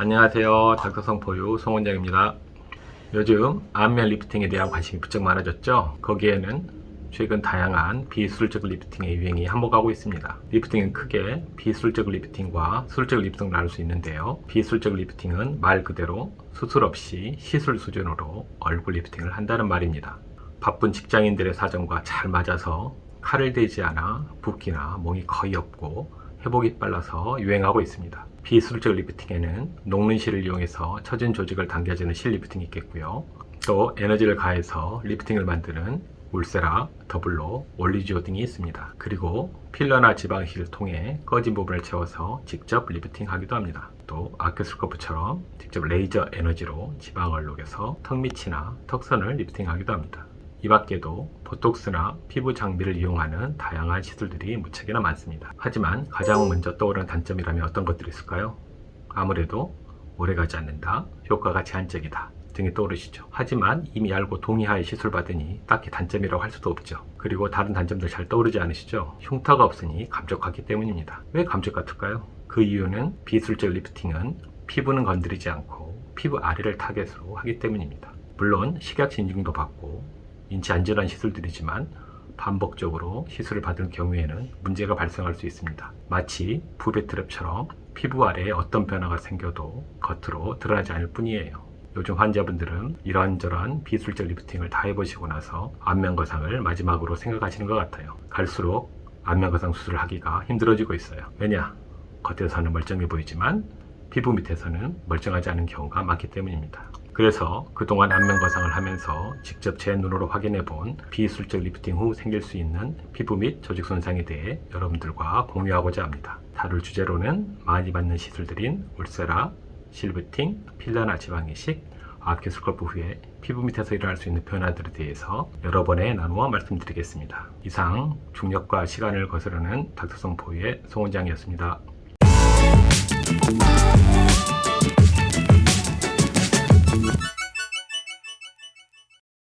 안녕하세요. 닥터성 포유 송원장입니다. 요즘 안면 리프팅에 대한 관심이 부쩍 많아졌죠. 거기에는 최근 다양한 비술적 리프팅의 유행이 한몫하고 있습니다. 리프팅은 크게 비술적 리프팅과 술적 리프팅을 나눌 수 있는데요. 비술적 리프팅은 말 그대로 수술 없이 시술 수준으로 얼굴 리프팅을 한다는 말입니다. 바쁜 직장인들의 사정과 잘 맞아서 칼을 대지 않아 붓기나 몽이 거의 없고 회복이 빨라서 유행하고 있습니다. 비술적 리프팅에는 녹는 실을 이용해서 처진 조직을 당겨주는 실 리프팅이 있겠고요. 또 에너지를 가해서 리프팅을 만드는 울세라, 더블로, 올리지오 등이 있습니다. 그리고 필러나 지방실을 통해 꺼진 부분을 채워서 직접 리프팅하기도 합니다. 또 아크스코프처럼 직접 레이저 에너지로 지방을 녹여서 턱 밑이나 턱선을 리프팅하기도 합니다. 이 밖에도 보톡스나 피부 장비를 이용하는 다양한 시술들이 무척이나 많습니다. 하지만 가장 먼저 떠오르는 단점이라면 어떤 것들이 있을까요? 아무래도 오래가지 않는다, 효과가 제한적이다 등이 떠오르시죠. 하지만 이미 알고 동의하에 시술 받으니 딱히 단점이라고 할 수도 없죠. 그리고 다른 단점들 잘 떠오르지 않으시죠? 흉터가 없으니 감쪽같기 때문입니다. 왜 감쪽 같을까요? 그 이유는 비술적 리프팅은 피부는 건드리지 않고 피부 아래를 타겟으로 하기 때문입니다. 물론 식약처 인증도 받고 인체 안전한 시술들이지만 반복적으로 시술을 받을 경우에는 문제가 발생할 수 있습니다. 마치 부베 트랩처럼 피부 아래에 어떤 변화가 생겨도 겉으로 드러나지 않을 뿐이에요. 요즘 환자분들은 이런저런 비술적 리프팅을 다 해보시고 나서 안면 거상을 마지막으로 생각하시는 것 같아요. 갈수록 안면 거상 수술을 하기가 힘들어지고 있어요. 왜냐? 겉에서는 멀쩡해 보이지만 피부 밑에서는 멀쩡하지 않은 경우가 많기 때문입니다. 그래서 그동안 안면 거상을 하면서 직접 제 눈으로 확인해 본 비술적 리프팅 후 생길 수 있는 피부 및 조직 손상에 대해 여러분들과 공유하고자 합니다. 다룰 주제로는 많이 받는 시술들인 울세라, 실브팅, 필러나 지방 이식, 아큐스컬프 후에 피부 밑에서 일어날 수 있는 변화들에 대해서 여러 번에 나누어 말씀드리겠습니다. 이상 중력과 시간을 거스르는 닥터성 포유의 송원장이었습니다.